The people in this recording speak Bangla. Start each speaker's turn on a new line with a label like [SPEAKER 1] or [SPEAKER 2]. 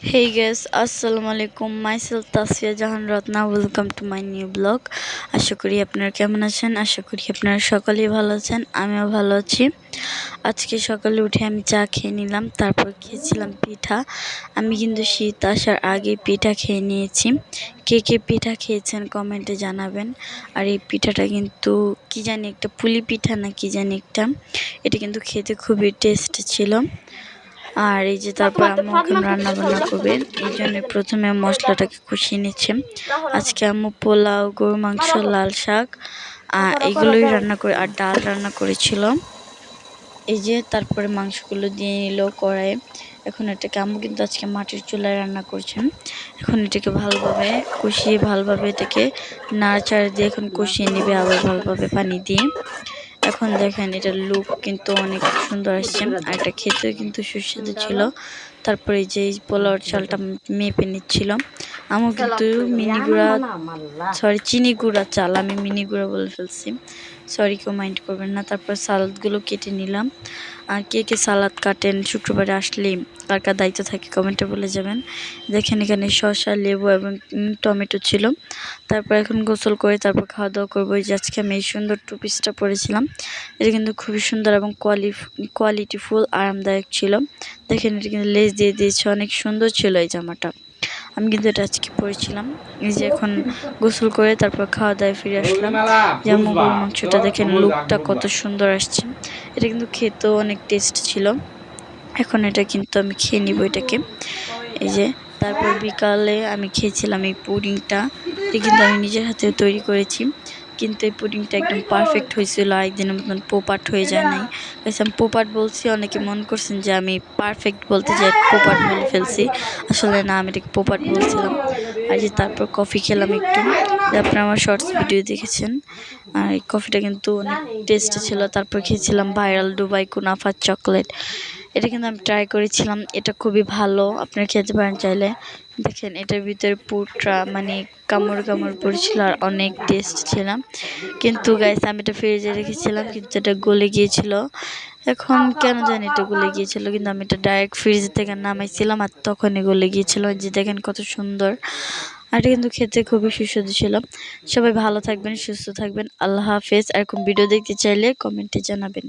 [SPEAKER 1] Hey guys, আসসালামু আলাইকুম myself Tasfia Jahan Ratna welcome to my new blog আশা করি আপনারা কেমন আছেন আশা করি আপনারা সকলেই ভালো আছেন আমিও ভালো আছি আজকে সকালে উঠে আমি চা খেয়ে নিলাম তারপর খেয়েছিলাম পিঠা আমি কিন্তু শীত আসার আগে পিঠা খেয়ে নিয়েছি কে কে পিঠা খেয়েছেন কমেন্টে জানাবেন আর এই পিঠাটা কিন্তু কি জানি একটা পুলি পিঠা না কি জানি একটা এটা কিন্তু খেতে খুবই টেস্ট ছিল আর এই যে তারপর আম্মু এখন রান্না বান্না করবে। এই জন্য প্রথমে মশলাটাকে কষিয়ে নিচ্ছে। আজকে আম্মু পোলাও গরু মাংস লাল শাক আর এগুলোই রান্না করে আর ডাল রান্না করেছিল। এই যে তারপরে মাংসগুলো দিয়ে নিল কড়াইয়ে। এখন এটাকে আম্মু কিন্তু আজকে মাটির চুলায় রান্না করছেন। এখন এটাকে ভালোভাবে কষিয়ে ভালোভাবে এটাকে নাড়াচাড়া দিয়ে এখন কষিয়ে নেবে আবার ভালোভাবে পানি দিয়ে। এখন দেখেন এটা লুক কিন্তু অনেক সুন্দর আসছে। আর এটা খেতেও কিন্তু সুস্বাদু ছিল। তারপরে যেই পোলাওর চালটা মেপে নিচ্ছিল আমার কিন্তু মিনি গুঁড়া সরি চিনি গুঁড়া চাল আমি মিনি গুঁড়া বলে ফেলছি। সরি কেউ মাইন্ড করবেন না। তারপর সালাদগুলো কেটে নিলাম। আর কে কে সালাদ কাটেন শুক্রবারে আসলেই কার কার দায়িত্ব থাকে কমেন্টে বলে যাবেন। দেখেন এখানে শসা লেবু এবং টমেটো ছিল। তারপর এখন গোসল করে তারপর খাওয়া দাওয়া করব যে আজকে আমি এই সুন্দর টু পিসটা পরেছিলাম। এটা কিন্তু খুবই সুন্দর এবং কোয়ালি কোয়ালিটিফুল আরামদায়ক ছিল। দেখেন এটা কিন্তু লেস দিয়ে দিয়েছে অনেক সুন্দর ছিল এই জামাটা। আমি কিন্তু এটা আজকে পড়েছিলাম। এই যে এখন গোসল করে তারপর খাওয়া দাওয়া ফিরে আসলাম। যেমন মুগুর মাংসটা দেখেন লুকটা কত সুন্দর আসছে। এটা কিন্তু খেতেও অনেক টেস্ট ছিল। এখন এটা কিন্তু আমি খেয়ে নিব এটাকে। এই যে তারপর বিকালে আমি খেয়েছিলাম এই পুডিংটা এটা কিন্তু আমি নিজের হাতে তৈরি করেছি। কিন্তু এই পুডিংটা একদম পারফেক্ট হয়েছিল একদিনের মতন পোপাট হয়ে যায় নাই। আমি পোপাট বলছি অনেকে মন করছেন যে আমি পারফেক্ট বলতে যে পোপাট বলে ফেলছি। আসলে না আমি এটাকে পোপাট বলছিলাম। আর যে তারপর কফি খেলাম একটু। আপনারা আমার শর্টস ভিডিও দেখেছেন। আর এই কফিটা কিন্তু অনেক টেস্টি ছিল। তারপর খেয়েছিলাম ভাইরাল দুবাই কুনাফার চকলেট এটা কিন্তু আমি ট্রাই করেছিলাম। এটা খুবই ভালো। আপনারা খেতে পারেন চাইলে। দেখেন, এটার ভিতরে পুরটা মানে কামড় কামড় পড়েছিল আর অনেক টেস্ট ছিল কিন্তু গাইস আমি এটা ফ্রিজে রেখেছিলাম, কিন্তু এটা গলে গিয়েছিল। এখন কেন জানি এটা গলে গিয়েছিল, কিন্তু আমি এটা ডাইরেক্ট ফ্রিজ থেকে নামাইছিলাম আর তখনই গলে গিয়েছিল। যে দেখেন কত সুন্দর। আর এটা কিন্তু খেতে খুবই সুস্বাদু ছিল। সবাই ভালো থাকবেন, সুস্থ থাকবেন। আল্লাহ হাফেজ। এরকম ভিডিও দেখতে চাইলে কমেন্টে জানাবেন।